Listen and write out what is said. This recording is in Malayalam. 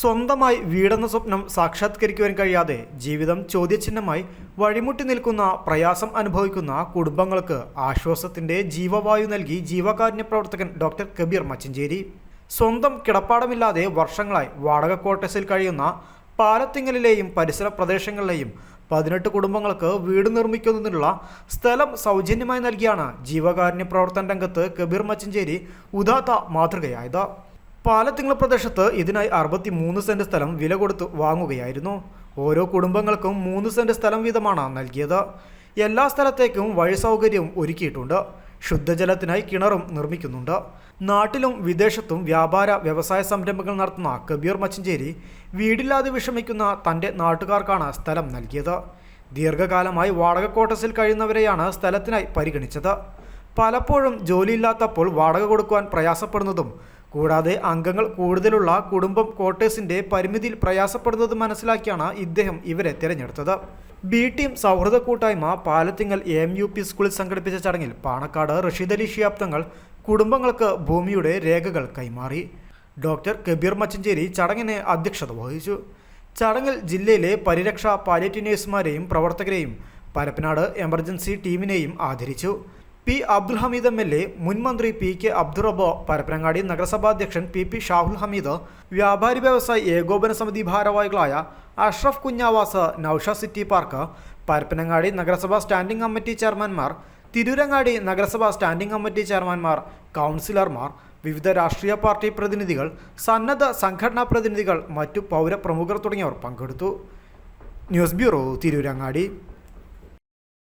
സ്വന്തമായി വീടെന്ന സ്വപ്നം സാക്ഷാത്കരിക്കുവാൻ കഴിയാതെ ജീവിതം ചോദ്യചിഹ്നമായി വഴിമുട്ടി നിൽക്കുന്ന പ്രയാസം അനുഭവിക്കുന്ന കുടുംബങ്ങൾക്ക് ആശ്വാസത്തിന്റെ ജീവവായു നൽകി ജീവകാരുണ്യ പ്രവർത്തകൻ ഡോക്ടർ കബീർ മച്ചഞ്ചേരി. സ്വന്തം കിടപ്പാടമില്ലാതെ വർഷങ്ങളായി വാടക ക്വാർട്ടേഴ്സിൽ കഴിയുന്ന പാലത്തിങ്ങലിലെയും പരിസര പ്രദേശങ്ങളിലെയും പതിനെട്ട് കുടുംബങ്ങൾക്ക് വീട് നിർമ്മിക്കുന്നതിനുള്ള സ്ഥലം സൗജന്യമായി നൽകിയാണ് ജീവകാരുണ്യ പ്രവർത്തന രംഗത്ത് കബീർ മച്ചഞ്ചേരി ഉദാത്ത മാതൃകയായത്. പാലത്തിങ്ങൾ പ്രദേശത്ത് ഇതിനായി അറുപത്തി മൂന്ന് സെന്റ് സ്ഥലം വില കൊടുത്ത് വാങ്ങുകയായിരുന്നു. ഓരോ കുടുംബങ്ങൾക്കും മൂന്ന് സെന്റ് സ്ഥലം വീതമാണ് നൽകിയത്. എല്ലാ സ്ഥലത്തേക്കും വഴി സൗകര്യവും ഒരുക്കിയിട്ടുണ്ട്. ശുദ്ധജലത്തിനായി കിണറും നിർമ്മിക്കുന്നുണ്ട്. നാട്ടിലും വിദേശത്തും വ്യാപാര വ്യവസായ സംരംഭങ്ങൾ നടത്തുന്ന കബീർ മച്ചഞ്ചേരി വീടില്ലാതെ വിഷമിക്കുന്ന തന്റെ നാട്ടുകാർക്കാണ് സ്ഥലം നൽകിയത്. ദീർഘകാലമായി വാടക ക്വാർട്ടേഴ്സിൽ കഴിയുന്നവരെയാണ് സ്ഥലത്തിനായി പരിഗണിച്ചത്. പലപ്പോഴും ജോലിയില്ലാത്തപ്പോൾ വാടക കൊടുക്കുവാൻ പ്രയാസപ്പെടുന്നതും കൂടാതെ അംഗങ്ങൾ കൂടുതലുള്ള കുടുംബം ക്വാർട്ടേഴ്സിന്റെ പരിമിതിയിൽ പ്രയാസപ്പെടുന്നത് മനസ്സിലാക്കിയാണ് ഇദ്ദേഹം ഇവരെ തിരഞ്ഞെടുത്തത്. ബി ടീം സൗഹൃദ കൂട്ടായ്മ പാലത്തിങ്ങൽ എ യു പി സ്കൂളിൽ സംഘടിപ്പിച്ച ചടങ്ങിൽ പാണക്കാട് റഷീദ് അലി ഷിയാബ്ദങ്ങൾ കുടുംബങ്ങൾക്ക് ഭൂമിയുടെ രേഖകൾ കൈമാറി. ഡോക്ടർ കബീർ മച്ചഞ്ചേരി ചടങ്ങിന് അധ്യക്ഷത വഹിച്ചു. ചടങ്ങിൽ ജില്ലയിലെ പരിരക്ഷ പാലിയേറ്റീവ് പ്രവർത്തകരെയും പരപ്പനാട് എമർജൻസി ടീമിനെയും ആദരിച്ചു. P Abdul Hameed M L A മുൻ മന്ത്രി പി കെ അബ്ദുറബോ പരപ്പനങ്ങാടി നഗരസഭാധ്യക്ഷൻ പി പി ഷാഹുൽ ഹമീദ് വ്യാപാരി വ്യവസായി ഏകോപന സമിതി ഭാരവാഹികളായ അഷ്റഫ് കുഞ്ഞാവാസ് നൌഷ സിറ്റി പാർക്ക് പരപ്പനങ്ങാടി നഗരസഭാ സ്റ്റാൻഡിംഗ് കമ്മിറ്റി ചെയർമാൻമാർ തിരൂരങ്ങാടി നഗരസഭാ സ്റ്റാൻഡിംഗ് കമ്മിറ്റി ചെയർമാൻമാർ കൗൺസിലർമാർ വിവിധ രാഷ്ട്രീയ പാർട്ടി പ്രതിനിധികൾ സന്നദ്ധ സംഘടനാ പ്രതിനിധികൾ മറ്റു പൗരപ്രമുഖർ തുടങ്ങിയവർ പങ്കെടുത്തു. News bureau Tirurangadi.